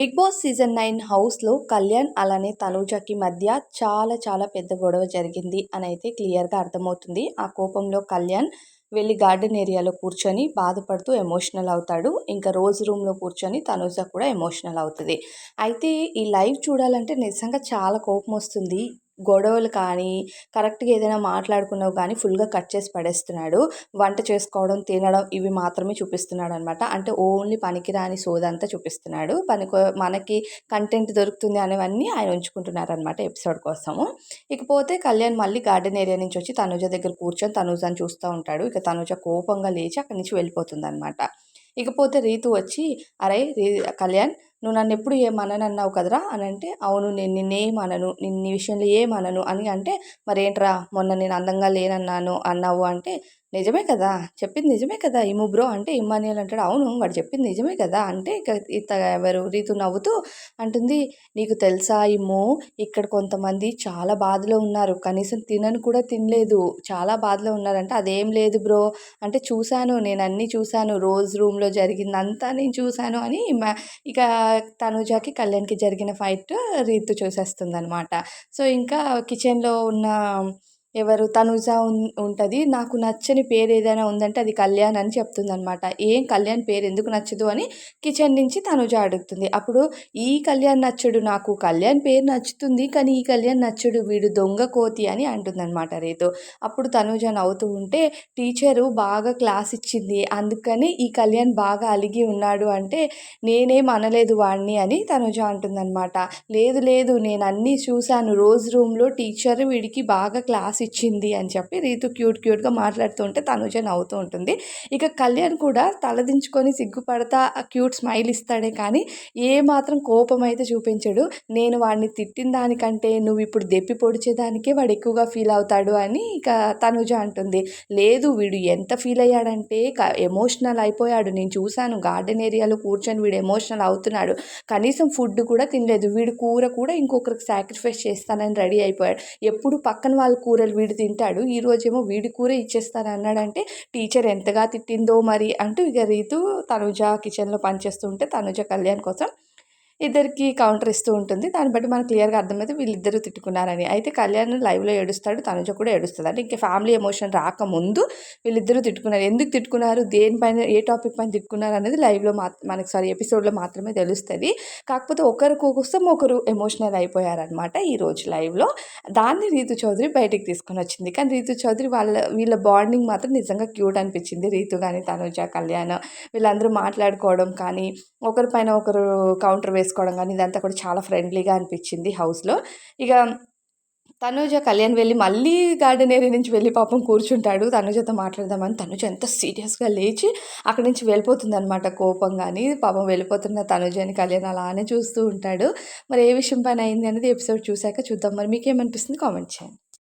Big boss season nine హౌస్లో కళ్యాణ్ అలానే తనూజకి మధ్య చాలా చాలా పెద్ద గొడవ జరిగింది అని అయితే క్లియర్గా అర్థమవుతుంది. ఆ కోపంలో కళ్యాణ్ వెళ్ళి గార్డెన్ ఏరియాలో కూర్చొని బాధపడుతూ ఎమోషనల్ అవుతాడు. ఇంకా రోజు రూమ్లో కూర్చొని తనూజ కూడా ఎమోషనల్ అవుతుంది. అయితే ఈ లైవ్ చూడాలంటే నిజంగా చాలా కోపం వస్తుంది. గొడవలు కానీ కరెక్ట్గా ఏదైనా మాట్లాడుకున్నవి కానీ ఫుల్గా కట్ చేసి పడేస్తున్నాడు. వంట చేసుకోవడం తినడం ఇవి మాత్రమే చూపిస్తున్నాడు అనమాట అంటే ఓన్లీ పనికిరాని సోదంతా చూపిస్తున్నాడు. పనికి మనకి కంటెంట్ దొరుకుతుంది అనేవన్నీ ఆయన ఉంచుకుంటున్నారు అనమాట ఎపిసోడ్ కోసము. ఇకపోతే కళ్యాణ్ మళ్ళీ గార్డెన్ ఏరియా నుంచి వచ్చి తనుజ దగ్గర కూర్చొని తనుజాని చూస్తూ ఉంటాడు. ఇక తనుజ కోపంగా లేచి అక్కడి నుంచి వెళ్ళిపోతుంది అనమాట ఇకపోతే రీతు వచ్చి అరే రీ కళ్యాణ్ నువ్వు నన్ను ఎప్పుడు ఏమననన్నావు కదరా? అని అంటే అవును నేను నిన్నేమనను నిన్న విషయంలో ఏమనను అని అంటే మరేంట్రా? మొన్న నేను అందంగా లేనన్నాను అన్నావు అంటే నిజమే కదా? చెప్పింది నిజమే కదా? ఇము బ్రో. అంటే ఇమ్మానియల్ అంటాడు. అవును వాడు చెప్పింది నిజమే కదా? అంటే ఇక ఇత ఎవరు రీతు నవ్వుతూ అంటుంది నీకు తెలుసా ఇమ్ము? ఇక్కడ కొంతమంది చాలా బాధలో ఉన్నారు. కనీసం తినను కూడా తినలేదు. చాలా బాధలో ఉన్నారంటే అదేం లేదు బ్రో. అంటే చూశాను నేను అన్నీ చూశాను. రోజ్ రూమ్లో జరిగిందంతా నేను చూశాను అని ఇక తనుజాకి కళ్యాణ్కి జరిగిన ఫైట్ రీతు చూసేస్తుంది అనమాట సో ఇంకా కిచెన్లో ఉన్న ఎవరు? తనుజ ఉంటుంది. నాకు నచ్చని పేరు ఏదైనా ఉందంటే అది కళ్యాణ్ అని చెప్తుంది అనమాట ఏం కళ్యాణ్ పేరు ఎందుకు నచ్చదు అని కిచెన్ నుంచి తనుజ అడుగుతుంది. అప్పుడు ఈ కళ్యాణ్ నచ్చడు నాకు కళ్యాణ్ పేరు నచ్చుతుంది కానీ ఈ కళ్యాణ్ నచ్చడు వీడు దొంగ కోతి అని అంటుంది అనమాట రేతు. అప్పుడు తనుజ నవ్వుతూ ఉంటే టీచరు బాగా క్లాస్ ఇచ్చింది. అందుకని ఈ కళ్యాణ్ బాగా అలిగి ఉన్నాడు అంటే నేనేం అనలేదు వాడిని అని తనుజ అంటుందన్నమాట. లేదు లేదు. నేను అన్నీ చూశాను. రోజు రూమ్లో టీచర్ వీడికి బాగా క్లాస్ ఇచ్చింది అని చెప్పి రీతు క్యూట్ క్యూట్గా మాట్లాడుతూ ఉంటే తనుజ నవ్వుతూ ఉంటుంది. ఇక కళ్యాణ్ కూడా తలదించుకొని సిగ్గుపడతా క్యూట్ స్మైల్ ఇస్తాడే కానీ ఏ మాత్రం కోపం అయితే చూపించడు. నేను వాడిని తిట్టిన దానికంటే నువ్వు ఇప్పుడు దెప్పి పొడిచేదానికే వాడు ఎక్కువగా ఫీల్ అవుతాడు అని ఇక తనుజ అంటుంది. లేదు వీడు ఎంత ఫీల్ అయ్యాడంటే ఎమోషనల్ అయిపోయాడు. నేను చూశాను గార్డెన్ ఏరియాలో కూర్చొని వీడు ఎమోషనల్ అవుతున్నాడు. కనీసం ఫుడ్ కూడా తినలేదు. వీడు కూర కూడా ఇంకొకరికి సాక్రిఫైస్ చేస్తానని రెడీ అయిపోయాడు. ఎప్పుడు పక్కన వాళ్ళ కూరలు రోజులు వీడు తింటాడు ఈ రోజేమో వీడి కూర ఇచ్చేస్తాను అన్నాడంటే టీచర్ ఎంతగా తిట్టిందో మరి అంటూ ఇక రీతు తనుజ కిచెన్లో పనిచేస్తుంటే తనుజ కళ్యాణ్ కోసం ఇద్దరికి కౌంటర్ ఇస్తూ ఉంటుంది. దాన్ని బట్టి మనకు క్లియర్గా అర్థమైతే వీళ్ళిద్దరూ తిట్టుకున్నారని. అయితే కళ్యాణ్ లైవ్లో ఏడుస్తాడు తనుజ కూడా ఏడుస్తుంది అంటే ఇంకా ఫ్యామిలీ ఎమోషన్ రాకముందు వీళ్ళిద్దరూ తిట్టుకున్నారు. ఎందుకు తిట్టుకున్నారు? దేనిపైన ఏ టాపిక్ పైన తిట్టుకున్నారు అనేది లైవ్లో మా మనకి సారీ ఎపిసోడ్లో మాత్రమే తెలుస్తుంది. కాకపోతే ఒకరి కోసం ఒకరు ఎమోషనల్ అయిపోయారనమాట ఈరోజు లైవ్లో. దాన్ని రీతు చౌదరి బయటికి తీసుకొని వచ్చింది. కానీ రీతు చౌదరి వాళ్ళ వీళ్ళ బాండింగ్ మాత్రం నిజంగా క్యూట్ అనిపించింది. రీతు కానీ తనుజ కళ్యాణ్ వీళ్ళందరూ మాట్లాడుకోవడం కానీ ఒకరిపైన ఒకరు కౌంటర్ వేసి చేసుకోవడం కానీ ఇదంతా కూడా చాలా ఫ్రెండ్లీగా అనిపించింది హౌస్లో. ఇక తనుజ కళ్యాణ్ వెళ్ళి మళ్ళీ గార్డెన్ ఏరియా నుంచి వెళ్ళి పాపం కూర్చుంటాడు. తనుజతో మాట్లాడదామని తనుజ ఎంత సీరియస్గా లేచి అక్కడి నుంచి వెళ్ళిపోతుంది అనమాట కోపం కానీ పాపం వెళ్ళిపోతున్న తనుజని కళ్యాణ్ అలానే చూస్తూ ఉంటాడు. మరి ఏ విషయం పైన అయింది అనేది ఎపిసోడ్ చూశాక చూద్దాం. మరి మీకేమనిపిస్తుంది కామెంట్ చేయండి.